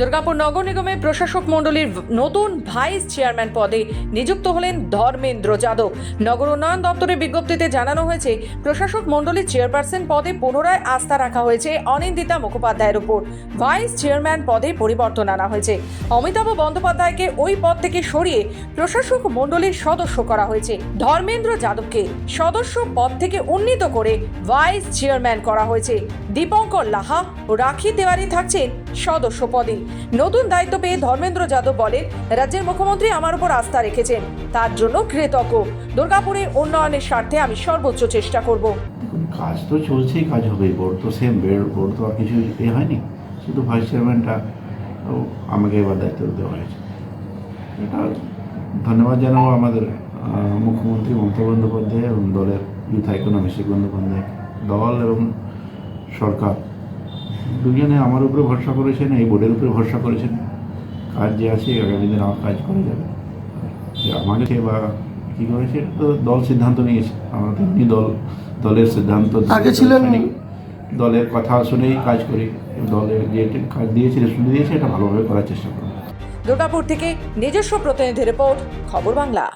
দুর্গাপুর নগর নিগমের প্রশাসক মণ্ডলীর নতুন ভাইস চেয়ারম্যান পদে নিযুক্ত হলেন ধর্মেন্দ্র যাদব। নগর উন্নয়ন দপ্তরের বিজ্ঞপ্তিতে জানানো হয়েছে, প্রশাসক মণ্ডলীর চেয়ারপারসন পদে পুনরায় আস্থা রাখা হয়েছে অনিন্দিতা মুখোপাধ্যায়ের উপর। ভাইস চেয়ারম্যান পদে পরিবর্তন আনা হয়েছে। অমিতাভ বন্দ্যোপাধ্যায়কে ওই পদ থেকে সরিয়ে প্রশাসক মণ্ডলীর সদস্য করা হয়েছে। ধর্মেন্দ্র যাদবকে সদস্য পদ থেকে উন্নীত করে ভাইস চেয়ারম্যান করা হয়েছে। দীপঙ্কর লাহা ও রাখি তেওয়ারি থাকছেন সদস্য পদে নতুন দায়িত্ব পেয়ে ধর্মেন্দ্র যাদব বলেন, রাজ্যের মুখ্যমন্ত্রী আমার উপর আস্থা রেখেছেন। তার জন্য কৃতজ্ঞ। দুর্গাপুরে উন্নয়নের স্বার্থে আমি সর্বোচ্চ চেষ্টা করব। কাজ তো চলছেই, কাজ হবেই। বোর্ড তো সেম বোর্ড তো আর কিছু এ হয়নি। শুধু ভাইস চেয়ারম্যানটা আমাকে এবার দায়িত্ব দেওয়া হয়েছে। এটা ধন্যবাদ জানাব আমাদের মুখ্যমন্ত্রী মমতা বন্দ্যোপাধ্যায় এবং দলের ইউথ আইকন অভিষেক বন্দ্যোপাধ্যায় দল এবং সরকার। দুজনে আমার উপরে ভরসা করেছেন এই বোর্ডের উপরে ভরসা করেছেন। কাজ যে আছে আগামী দিনে আমার কাজ করে যাবে। যে আমাকে বা কী করেছে এটা তো দল সিদ্ধান্ত নিয়েছে। আমরা তো এমনি দল দলের সিদ্ধান্ত আগে ছিলেন- দলের কথা শুনেই কাজ করি। দলের যে কাজ দিয়েছে শুনে দিয়েছে এটা ভালোভাবে করার চেষ্টা করব। দুর্গাপুর থেকে নিজস্ব প্রতিনিধি রিপোর্ট খবর বাংলা।